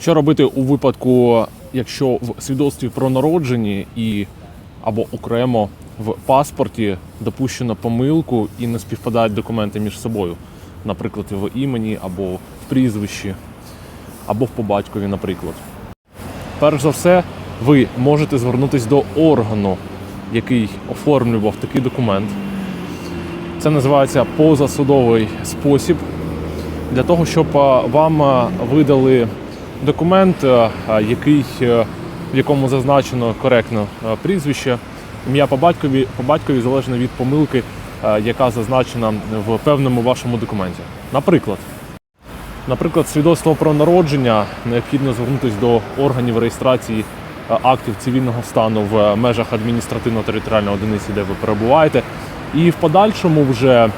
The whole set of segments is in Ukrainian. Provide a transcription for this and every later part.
Що робити у випадку, якщо в свідоцтві про народження і або окремо в паспорті допущено помилку і не співпадають документи між собою, наприклад, в імені або в прізвищі, або в по батькові, наприклад. Перш за все, ви можете звернутися до органу, який оформлював такий документ. Це називається позасудовий спосіб для того, щоб вам видали документ, а, який, е, в якому зазначено коректно прізвище, ім'я по батькові, по батькові залежно від помилки, яка зазначена в певному вашому документі. Наприклад, Наприклад, свідоцтво про народження необхідно звернутися до органів реєстрації е, актів цивільного стану в межах адміністративно-територіальної одиниці, де ви перебуваєте, і в подальшому вже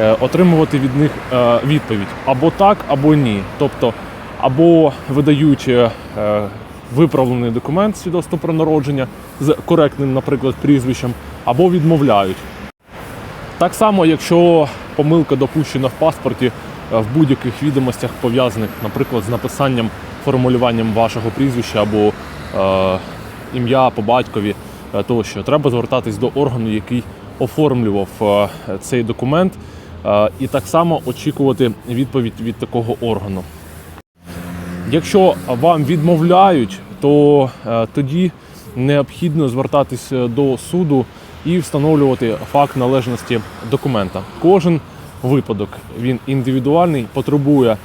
е, отримувати від них е, відповідь або так, або ні. Тобто, або видають е, виправлений документ свідоцтво про народження з коректним, наприклад, прізвищем, або відмовляють. Так само, якщо помилка допущена в паспорті е, в будь-яких відомостях пов'язаних, наприклад, з написанням формулюванням вашого прізвища або е, ім'я по батькові, е, тощо, треба звертатись до органу, який оформлював цей документ, і так само очікувати відповідь від такого органу. Якщо вам відмовляють, то е, тоді необхідно звертатися до суду і встановлювати факт належності документа. Кожен випадок він індивідуальний, потребує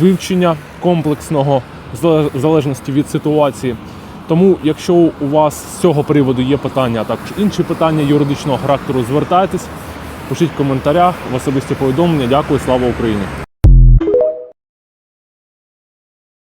вивчення комплексного в залежності від ситуації. Тому, якщо у вас з цього приводу є питання, а також інші питання юридичного характеру, звертайтесь, пишіть в коментарях в особисті повідомлення. Дякую, слава Україні!